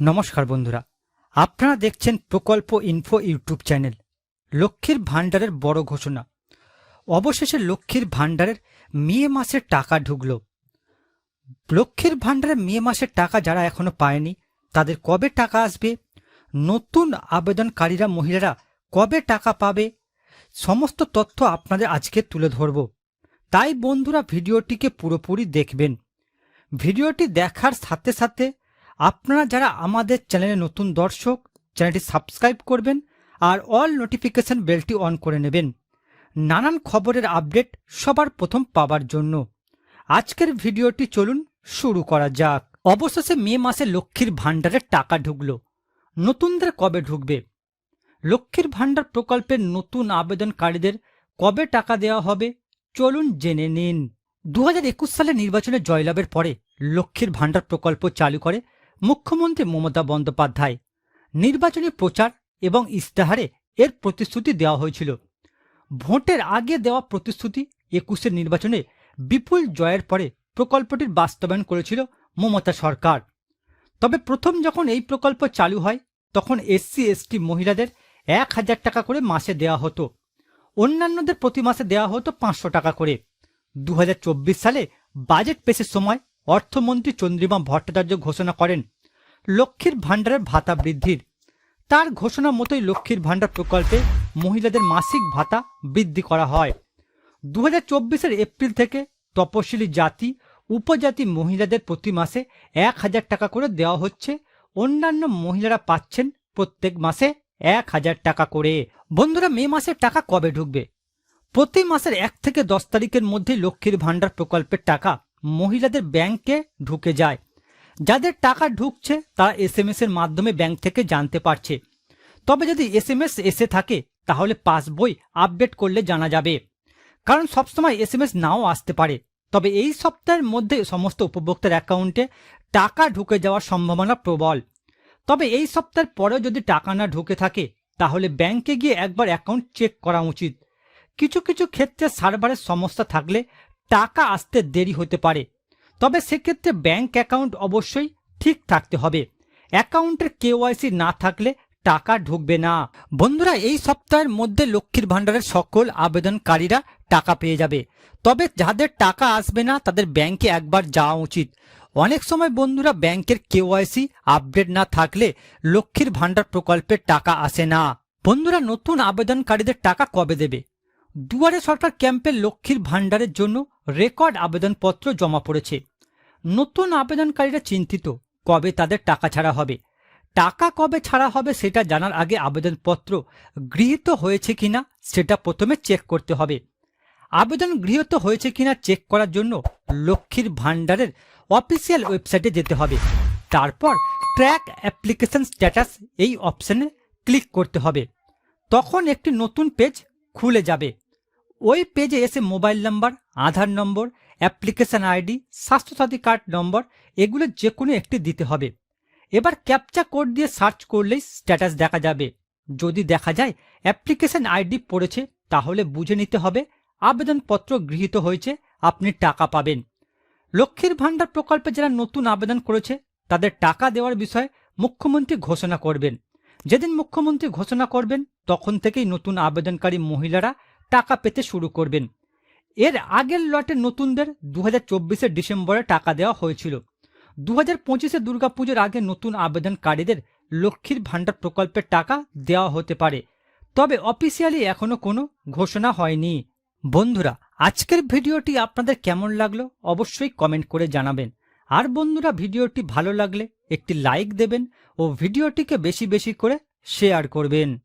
নমস্কার বন্ধুরা, আপনারা দেখছেন প্রকল্প ইনফো ইউটিউব চ্যানেল, লক্ষ্মীর ভাণ্ডারের বড় ঘোষণা। অবশেষে লক্ষ্মীর ভাণ্ডারের মে মাসের টাকা ঢুকল। লক্ষ্মীর ভাণ্ডারের মে মাসের টাকা যারা এখনও পায়নি, তাদের কবে টাকা আসবে? নতুন আবেদনকারীরা, মহিলারা কবে টাকা পাবে? সমস্ত তথ্য আপনাদের আজকে তুলে ধরব। তাই বন্ধুরা, ভিডিওটিকে পুরোপুরি দেখবেন। ভিডিওটি দেখার সাথে সাথে আপনারা যারা আমাদের চ্যানেলে নতুন দর্শক, চ্যানেলটি সাবস্ক্রাইব করবেন আর অল নোটিফিকেশন বেলটি অন করে নেবেন। নানান খবরের আপডেট সবার প্রথম পাবার জন্য। আজকের ভিডিওটি চলুন শুরু করা যাক। অবশেষে মে মাসে লক্ষ্মীর ভাণ্ডারের টাকা ঢুকলো। নতুনদের কবে ঢুকবে? লক্ষ্মীর ভাণ্ডার প্রকল্পের নতুন আবেদনকারীদের কবে টাকা দেওয়া হবে? চলুন জেনে নিন। দু হাজার একুশ সালে নির্বাচনে জয়লাভের পরে লক্ষ্মীর ভাণ্ডার প্রকল্প চালু করে মুখ্যমন্ত্রী মমতা বন্দ্যোপাধ্যায় নির্বাচনী প্রচার এবং ইস্তাহারে এর প্রতিশ্রুতি দেওয়া হয়েছিল। ভোটের আগে দেওয়া প্রতিশ্রুতি একুশের নির্বাচনে বিপুল জয়ের পরে প্রকল্পটির বাস্তবায়ন করেছিল মমতা সরকার। তবে প্রথম যখন এই প্রকল্প চালু হয়, তখন এসসি, এসটি মহিলাদের এক হাজার টাকা করে মাসে দেওয়া হতো। অন্যান্যদের প্রতি মাসে দেওয়া হতো পাঁচশো টাকা করে। দু হাজার চব্বিশ সালে বাজেট পেশের সময় অর্থমন্ত্রী চন্দ্রিমা ভট্টাচার্য ঘোষণা করেন লক্ষ্মীর ভাণ্ডারের ভাতা বৃদ্ধির। তার ঘোষণা মতোই লক্ষ্মীর ভাণ্ডার প্রকল্পে মহিলাদের মাসিক ভাতা বৃদ্ধি করা হয়। দু হাজার এপ্রিল থেকে তপশিলি জাতি, উপজাতি মহিলাদের প্রতি মাসে এক হাজার টাকা করে দেওয়া হচ্ছে। অন্যান্য মহিলারা পাচ্ছেন প্রত্যেক মাসে এক হাজার টাকা করে। বন্ধুরা, মে মাসের টাকা কবে ঢুকবে? প্রতি মাসের এক থেকে দশ তারিখের মধ্যে লক্ষ্মীর ভাণ্ডার প্রকল্পের টাকা মহিলাদের ব্যাংকে ঢুকে যায়। যাদের টাকা ঢুকছে, তারা এস এম এর মাধ্যমে ব্যাংক থেকে জানতে পারছে। তবে যদি এস এম এস এসে থাকে, তাহলে পাসবই আপডেট করলে জানা যাবে। কারণ সবসময় এস এম এস নাও আসতে পারে। তবে এই সপ্তাহের মধ্যে সমস্ত উপভোক্তার অ্যাকাউন্টে টাকা ঢুকে যাওয়ার সম্ভাবনা প্রবল। তবে এই সপ্তাহের পরেও যদি টাকা না ঢুকে থাকে, তাহলে ব্যাংকে গিয়ে একবার অ্যাকাউন্ট চেক করা উচিত। কিছু কিছু ক্ষেত্রে সার্ভারের সমস্যা থাকলে টাকা আসতে দেরি হতে পারে। তবে সেক্ষেত্রে ব্যাংক অ্যাকাউন্ট অবশ্যই ঠিক থাকতে হবে। অ্যাকাউন্টের কেওয়াইসি না থাকলে টাকা ঢুকবে না। বন্ধুরা, এই সপ্তাহের মধ্যে লক্ষ্মীর ভাণ্ডারের সকল আবেদনকারীরা টাকা পেয়ে যাবে। তবে যাদের টাকা আসবে না, তাদের ব্যাংকে একবার যাওয়া উচিত। অনেক সময় বন্ধুরা, ব্যাংকের কেওয়াইসি আপডেট না থাকলে লক্ষ্মীর ভাণ্ডার প্রকল্পের টাকা আসে না। বন্ধুরা, নতুন আবেদনকারীদের টাকা কবে দেবে? দুয়ারে সরকার ক্যাম্পে লক্ষ্মীর ভাণ্ডারের জন্য রেকর্ড আবেদনপত্র জমা পড়েছে। নতুন আবেদনকারীরা চিন্তিত, কবে তাদের টাকা ছাড়া হবে। টাকা কবে ছাড়া হবে সেটা জানার আগে আবেদনপত্র গৃহীত হয়েছে কিনা সেটা প্রথমে চেক করতে হবে। আবেদন গৃহীত হয়েছে কিনা চেক করার জন্য লক্ষ্মীর ভাণ্ডারের অফিসিয়াল ওয়েবসাইটে যেতে হবে। তারপর ট্র্যাক অ্যাপ্লিকেশন স্ট্যাটাস এই অপশানে ক্লিক করতে হবে। তখন একটি নতুন পেজ খুলে যাবে। ওই পেজে এসে mobile number, Aadhaar number, application ID, Swasthyasathi card number এগুলো যে কোনো একটি দিতে হবে। এবার ক্যাপচা কোড দিয়ে সার্চ করলেই স্ট্যাটাস দেখা যাবে। যদি দেখা যায় অ্যাপ্লিকেশন আইডি পড়েছে, তাহলে বুঝে নিতে হবে আবেদনপত্র গৃহীত হয়েছে, আপনি টাকা পাবেন। লক্ষ্মীর ভাণ্ডার প্রকল্পে যারা নতুন আবেদন করেছে, তাদের টাকা দেওয়ার বিষয়ে মুখ্যমন্ত্রী ঘোষণা করবেন। যেদিন মুখ্যমন্ত্রী ঘোষণা করবেন, তখন থেকেই নতুন আবেদনকারী মহিলারা টাকা পেতে শুরু করবেন। এর আগের লটে নতুনদের দু হাজার ডিসেম্বরে টাকা দেওয়া হয়েছিল। দু হাজার পঁচিশে দুর্গাপুজোর আগে নতুন আবেদনকারীদের লক্ষ্মীর ভাণ্ডার প্রকল্পের টাকা দেওয়া হতে পারে। তবে অফিসিয়ালি এখনও কোনো ঘোষণা হয়নি। বন্ধুরা, আজকের ভিডিওটি আপনাদের কেমন লাগল অবশ্যই কমেন্ট করে জানাবেন। আর বন্ধুরা, ভিডিওটি ভালো লাগলে একটি লাইক দেবেন ও ভিডিওটিকে বেশি বেশি করে শেয়ার করবেন।